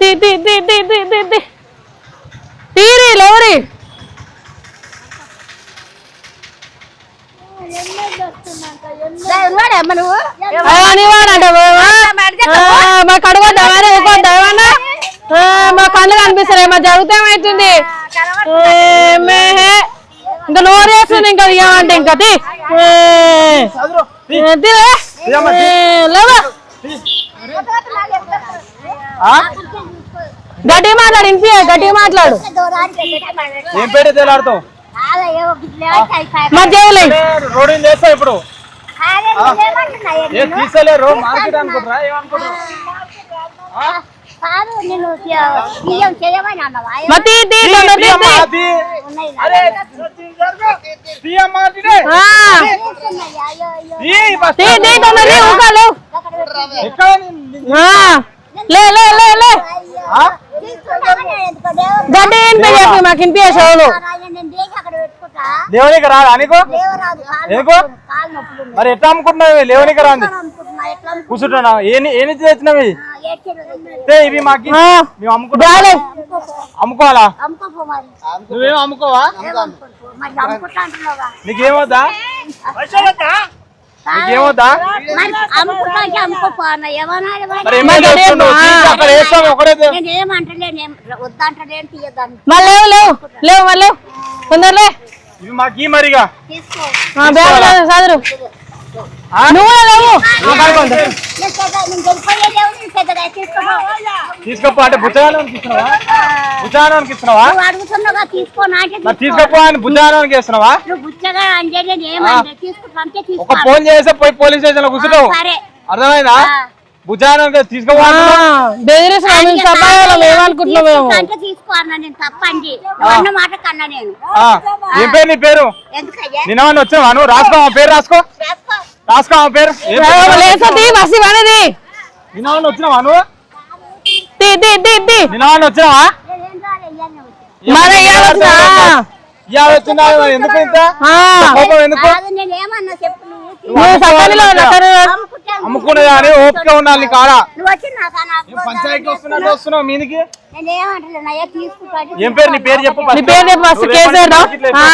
తీ తీ తీ తీ తీ తీ తీ తీరి లేవరి మా మరి ఊకొద్దా ఏమన్నా ఆ, మా కళ్ళు కనిపిస్తాయి మా జరిగితే ఏమవుతుంది ఏమే. ఇంకా నోరు వేస్తుంది ఇంకా తీయమంటే ఇంకా తీ. లేవా గట్టి మాట్లాడు ఇంపి గట్టి మాట్లాడు. ఏం పేరు తేలాడుతావు రోడ్డు చేస్తావు ఇప్పుడు. మార్కెట్ తీయమ్మా, లే? గడ్డి మాకు లేవనీకి రాదు అనుకో ఎందుకు. మరి ఎట్లా అమ్ముకుంటున్నావు లేవనీకి రాంది. అనుకుంటున్నా ఎట్లా కూర్చుంటున్నా ఏని తెచ్చినవి ఇవి? మాకి మేము అమ్ముకుంటాం. అమ్ముకోవాలా? అమ్ముకోపో మరి. నువ్వేం అమ్ముకోవా? నీకేమవుతా నీకేమవుతా లేవు లేవు లేవు తొందరలే. ఇవి మాకి మరిగా? నువ్వు లేవు. తీసుకోపో అంటే బుచ్చగానానికి ఇస్తున్నావా? బుచ్చగానానికి ఇస్తున్నావా? నువ్వు అడుగుతున్నావుగా తీసుకో నాకే మరి తీసుకో. తీసుకోపో అని బుచ్చగానానికి ఇస్తున్నావా ఒక ఫోన్ చేస్తే పోయి పోలీస్ స్టేషన్లో కూర్చుంటావు. అర్థమైందా? ఆ. బుచ్చగానానికి తీసుకోపో బెదిరిస్తున్నావు మేము సభలో ఏమనుకుంటున్నావు మేము తీసుకుంటా అంటే తీసుకో అన్న నేను తప్పండి. నువ్వు అన్న మాట కన్నా నేను. ఆ, ఏం పేరు నీ పేరు? నిన్నవన్నీ వచ్చావా? నువ్వు రాసుకో పేరు రాసుకో. రాసుకో. పేరు. నిన్నవన్నీ వచ్చినావా నువ్వు. మన? ఇవాళ ఎందుకు ఇంత? కోపం ఎందుకు? కాదు. అమ్ముకునే కానీ ఓపిక ఉండాలి కాడ నాకు పంచాయతీ వస్తున్నట్టు వస్తున్నావు మీదికి? నేను ఏమంటలేను అయ్యా తీసుకుంటా అంటే ఏం పేరు? నీ పేరు చెప్పు నీ పేరు చెప్పు ఫస్ట్. కేసీఆర్ రా. ఆ.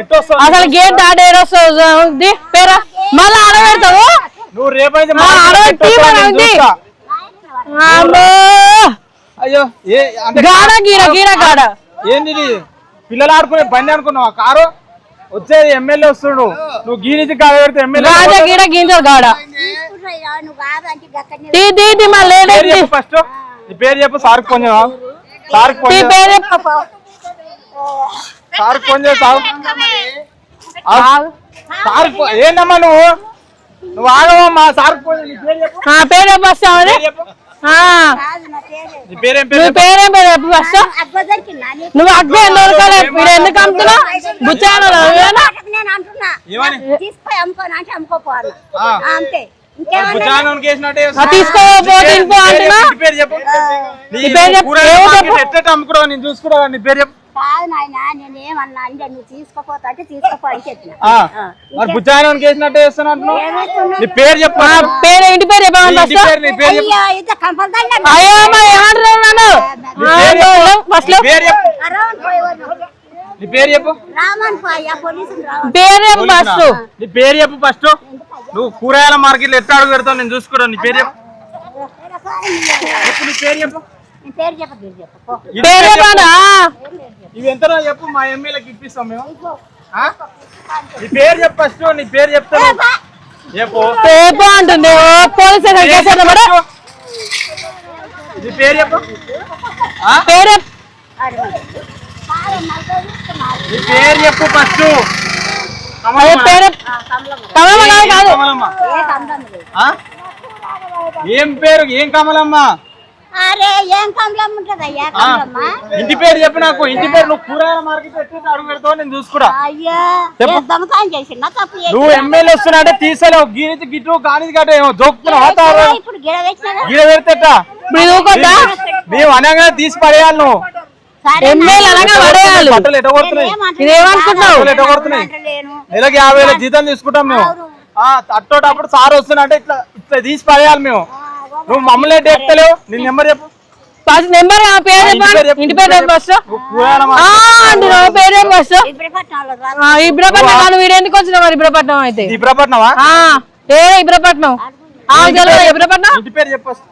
ఎట్టొస్తావు అసలు గేట్ పేరా. మళ్ళీ ఆడబెడతావు? నువ్వు అయ్యో ఏ గాడ గీడ గీడ గాడ? ఏంది పిల్లలు ఆడుకునే బండి అనుకున్నావా? కారు? వచ్చేది ఎమ్మెల్యే వస్తుడు. నువ్వు గీనిచి పెడితే ఎమ్మెల్యే గీడ గాడ? చెప్పు ఫస్ట్. నీ పేరు చెప్పు సార్ ఫోన్ చేయవా సార్ ఫోన్. సార్ ఫోన్ చేయి సార్. ఏందమ్మా నువ్వు? నువ్వు ఆగవమ్మా సార్ పేరు పేరు నువ్వు చెప్పు? పేరేం పేరు దొరికిందా? నీకు? నువ్వు అగ్గు ఎందుకు దొరకలే మీరు ఎందుకు అమ్ముతున్నావు బుచ్చాను. అంతే. ఇంకేమన్నా? కాదు నాయన నేను ఏమన్నా అంటే నువ్వు తీసుకుపోతా అంటే తీసుకుపో అని చెప్పిన ఆ. మరి భుజానం కేసినట్టే చేస్తున్నా అంటున్నావు నీ పేరు చెప్పు పేరు ఇంటి పేరు నీ చెప్పమని ఇంటి ఫస్ట్ పేరు నీ పేరు చెప్పు అయ్యో ఇది కంపల్సరీ అయ్యో అమ్మ ఏమంటున్నావు నన్ను ఫస్ట్ నీ పేరు చెప్పు అరౌండ్ పోయేవారు నీ పేరు చెప్పు రామన్ పోయా పోలీసులు రావాలి పేరు చెప్పు ఫస్ట్ నీ పేరు చెప్పు ఫస్ట్ నువ్వు కూరగాయల మార్కెట్ ఎట్లా అడుగు పెడతావు నేను చూసుకున్నాను నీ పేరు చెప్పు చెప్పు నీ పేరు చెప్పు నీ పేరు చెప్ప పేరు చెప్ప ఇవి ఎంతనో చెప్పు మా ఎమ్మెల్యేకి ఇప్పిస్తాం మేము ఆ? నీ పేరు చెప్పు ఫస్ట్ నీ పేరు చెప్తాను చెప్పు పేపు అంటుంది ఓ పోలీస్ స్టేషన్ కేసు. నీ పేరు చెప్పు ఆ? పేరు. నీ పేరు చెప్పు ఫస్ట్ అదే పేరు చెప్పు. కమలమ్మ కాదు కాదు కమలమ్మ ఏ కమలం లేదు. ఆ? ఏం పేరు ఏం కమలమ్మ అరే ఏం కమలం ఉంటది అయ్యా ఆ? కమలమ్మ ఇంటి పేరు చెప్పు నాకు ఇంటి పేరు నువ్వు కూరగాయల మార్కెట్ ఎట్లా అడుగు పెడతావు నేను చూసుకురా. అయ్యా దొంగతనం తప్పు? నువ్వు ఎమ్మెల్యే వస్తున్నా అంటే తీసేలేవు గీనిది గిట్టు కానిది గట్ట ఏమో దొక్కుతున్నావు ఇప్పుడు గిడ పెట్టినా గీడ పెడితేట. మేము అనగానే తీసి పడేయాలి నువ్వు. నెలకి యాభై వేల జీతం తీసుకుంటాం మేము. ఆ అట్టోటప్పుడు సార్ వస్తున్నా అంటే ఇట్లా ఇట్లా తీసి పడేయాలి మేము. నువ్వు మమ్మల్ని చెప్తలేవు? నీ నెంబర్ చెప్పు. ఫస్ట్ నెంబర్ పేరు ఇంటి చెప్పండి పేరు ఫస్ట్ పేరు ఫస్ట్ ఇబ్రపట్నం ఎందుకు వచ్చిన మరి ఇబ్రపట్నం అయితే? ఇబ్రపట్నవా ఆ, ఏ ఇబ్రపట్నం? ఆ, తెలియదు ఇబ్రపట్నం? ఇంటి పేరు చెప్పు first.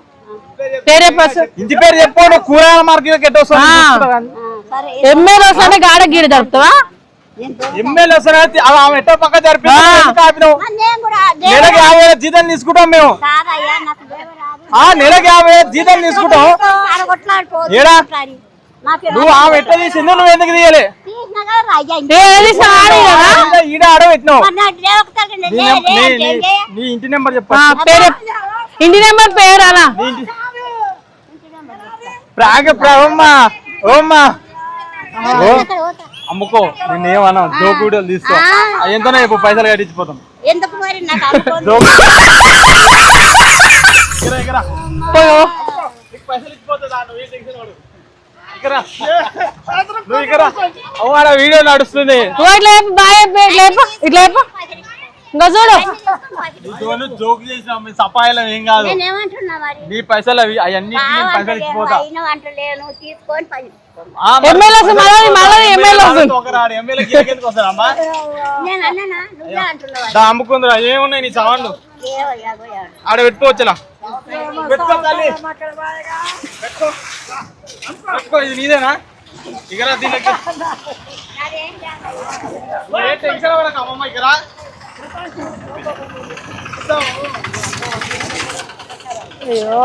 పేరు చెప్పు ఫస్ట్. ఇంటి పేరు చెప్పు నువ్వు కూరగాయల మార్కెట్ ఎట్ట వస్తావు. ఆ. ఆ, సరే ఎమ్మెల్యే వస్తే గాడ గీడ జరుపుతావా? ఎమ్మెల్యే ఆమె ఎట్టో పక్క జరిపి నెలకు యాభై జీతం తీసుకుంటాం మేము కాదయ్యా నాకు దేవ రాదు. ఆ నెలకు యాభై వేల జీతం తీసుకుంటాం ఆడ కొట్లాడిపోవద్దు, ఏడా? కొట్లాడి. నా పేరు నువ్వు ఆమె ఎట్ట తీసిందో? నువ్వు ఎందుకు తీయలే? ఈడ- ఈడ ఆడ పెట్టినావు. మరి నా ఇంటి నెంబర్ చెప్పు. ఇంటి నెంబర్ పేరు అలా. ప్రాగ ప్రాగమ్మా ఓమ్మా? అమ్ముకో నేను ఏమన్నా జోకు వీడియోలు తీసుకో. ఎంతనో ఇప్పుడు పైసలు కట్టించిపోతాం. ఇక్కడ, వీడియో నడుస్తుంది. ఇట్లా ఇంకా చూడు. నీతోను జోక్ చేసినాం. మీ సపాయిలం ఏం కాదు. నీ పైసలు అవి అవన్నీ పైసలు ఇచ్చిపోతా. అమ్ముకుందిరా. ఏమున్నాయి నీ సామాన్లు? ఆడ పెట్టుకోవచ్చులా? పెట్టుకో తల్లి. పెట్టుకో. ఇది నీదేనా? ఇకరా దీనికి. ఏ టెన్షన్ పడక అమ్మమ్మ అయ్యో.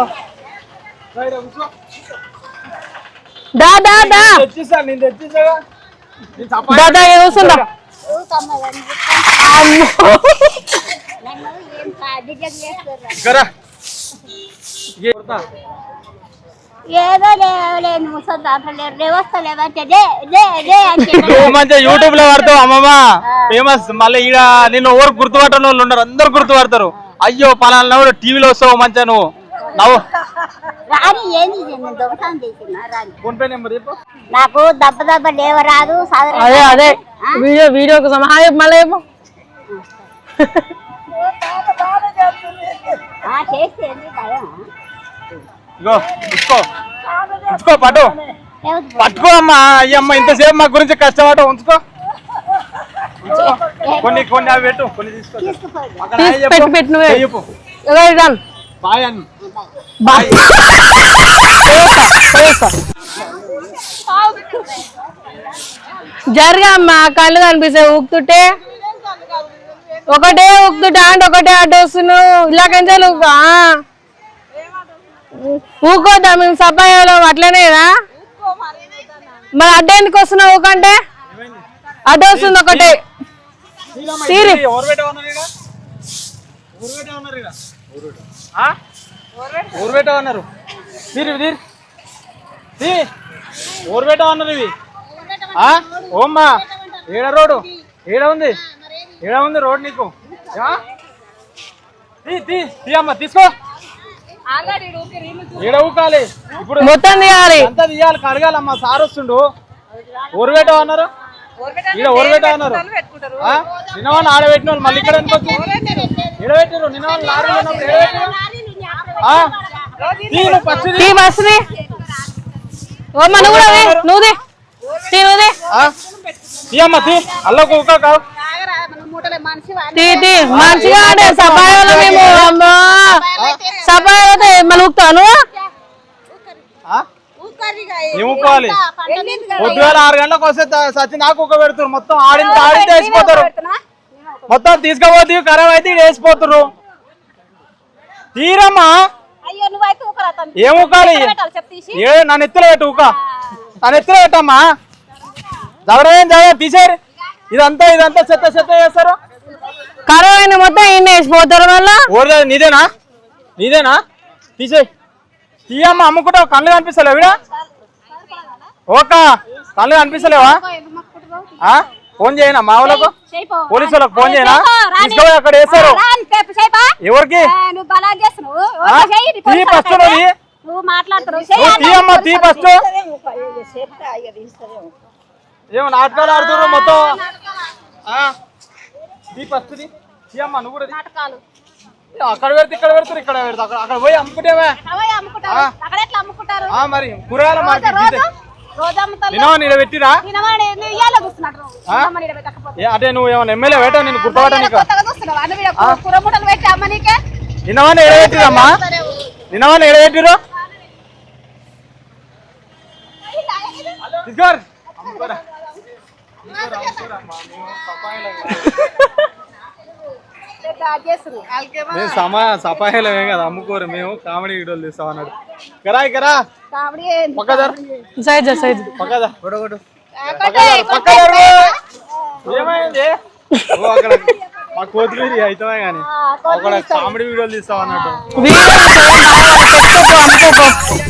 దా దా దా. తెచ్చిస్తా నేను తెచ్చిస్తాగా అమ్మో. నన్ను ఏదో రేవస్తా అంటే నువ్వు మంచిగా యూట్యూబ్లో పడతావు అమ్మమ్మ. ఫేమస్ మళ్ళీ ఈడ నిన్ను ఎవరు గుర్తుపట్టని వాళ్ళు ఉన్నారు అందరు గుర్తుపడతారు. అయ్యో పలానా కూడా టీవీలో వస్తావు మంచిగా నువ్వు. నవ్వు. రాని ఏంది ఇది? నేను దొంగతనం చేసిన రాని. ఫోన్ పే నెంబర్ చెప్పు. నాకు దెబ్బ దెబ్బ లేవ రాదు అదే అదే. వీడియో వీడియో కోసం హాయ్ చెప్పు, మళ్ళీ చేస్తే ఏంది భయం? ఇగో ఇచ్చుకో ఇచ్చుకో పట్టు. పట్టుకో అమ్మా అయ్యమ్మ ఇంతసేపు మా గురించి కష్టపడ ఉంచుకో ఉంచుకో. కొన్ని కొన్ని అవి పెట్టు కొన్ని తీసుకో. పెట్టు, నువ్వే. బాయ్ అని బాయ్ పోయేస్తా, పోయేస్తా. జరగమ్మా కళ్ళు కనిపిస్తాయి ఊపుతుంటే ఒకటే ఊపుతుంటే అంటే ఒకటే అడ్డు వస్తున్నావు ఇలా కంచాలు ఊకోద్దా మేము సపాయాలో అట్లనేనా మరి అడ్డ ఎందుకు వస్తున్నావు ఊకంటే అడ్డు వస్తుంది ఒకటే. సీరి ఎవరు పెట్టా ఈడ? ఈడ? తీరు. తీరు తీ ఇవి. ఓమ్మా. ఏడ రోడ్డు? ఏడ ఉంది? ఏడ ఉంది రోడ్ నీకు? ఆ? తీ తీ తీ అమ్మా తీసుకో. ఏడ ఊకాలి? ఇప్పుడు మొత్తం తీయాలి. అంతా తీయాలి కడగాలమ్మా సార్ వస్తుండు. ఊరు పెట్టా ఉన్నారు ఈడ ఊరు పెట్టా ఉన్నారు ఆ? నిన్న వాళ్ళు ఆడ పెట్టిన వాళ్ళు మళ్ళీ ఇక్కడ పెట్టారు నిన్న వాళ్ళు? తీ నువ్వు కూడా నువ్వు అల్లకు ఊక కావు. తీ తీ మంచిగా అంటే సపాయాలో మేము అమ్మా సపాయాలో మళ్ళీ ఊపుతాను ఆరు గంటలకు వస్తే త- సచి నాకు ఊక పెడుతురు. మొత్తం ఆడింత ఆడింత వేసిపోతారు. మొత్తం తీసుకుపోతే ఖరాబ్ అయితే వేసిపోతురు. తీరమ్మా. ఏం ఊకాలి ఏ నన్ను ఎత్తులో పెట్టు ఊక. నన్ను ఎత్తులో పెట్టమ్మా. జవరేం జవరం తీసేరు ఇదంతా ఇదంతా చెత్త చెత్త చేస్తారు. కరువు అయిన మొత్తం ఈయన వేసిపోతారు మళ్ళా? నీదేనా? నీదేనా? తీసేయ్ తీయమ్మా అమ్ముకుంటావు. కళ్ళు కనిపిస్తలేవు ఇవిడ ఓక కళ్ళు కనిపిస్తలేవా? ఆ? ఫోన్ చేయనా మా వాళ్ళకు? చేయిపో. పోలీసు వాళ్ళకి ఫోన్ చేయనా. తీసుకుపోయి అక్కడ వేస్తారు. ఎవరికి? తీ ఫస్ట్ తీ. తీయమ్మా ఫస్ట్. ఏమో నాటకాలు ఆడుతున్నారు మొత్తం. తీ తీయమ్మా నువ్వు కూడా తీ. నాటకాలు అక్కడ పెడితే ఇక్కడ పెడతారు ఇక్కడ పెడతారు అక్కడ అక్కడ పోయి అమ్ముకుంటేవా అక్కడ ఎట్లా అమ్ముకుంటారు మరి కూరగాయల మార్కెట్. ఏ, అంటే నువ్వు ఏమైనా ఎమ్మెల్యే పెట్టావు నేను గుర్తుపట్ట ఈడ నీకు కొత్తగా చూస్తున్నావు అన్న వీడ కూర మూటలు పెట్టి అమ్మనీకే నిన్నవాన్ని ఎడ పెట్టిరమ్మా నిన్నవాన్ని ఎడ పెట్టిరు తీసుకోరు మేము సమా సపాయలమే కదా అమ్ముకోరు మేము. కామెడీ వీడియోలు తీస్తాం అన్నాడు కరా కరా. కాబట్టి పక్క జర సైజ్ సైజ్. ఏమైంది? ఓ అక్కడ మా అవుతామే కానీ అక్కడ కామెడీ వీడియోలు తీస్తాం అన్నట్టు.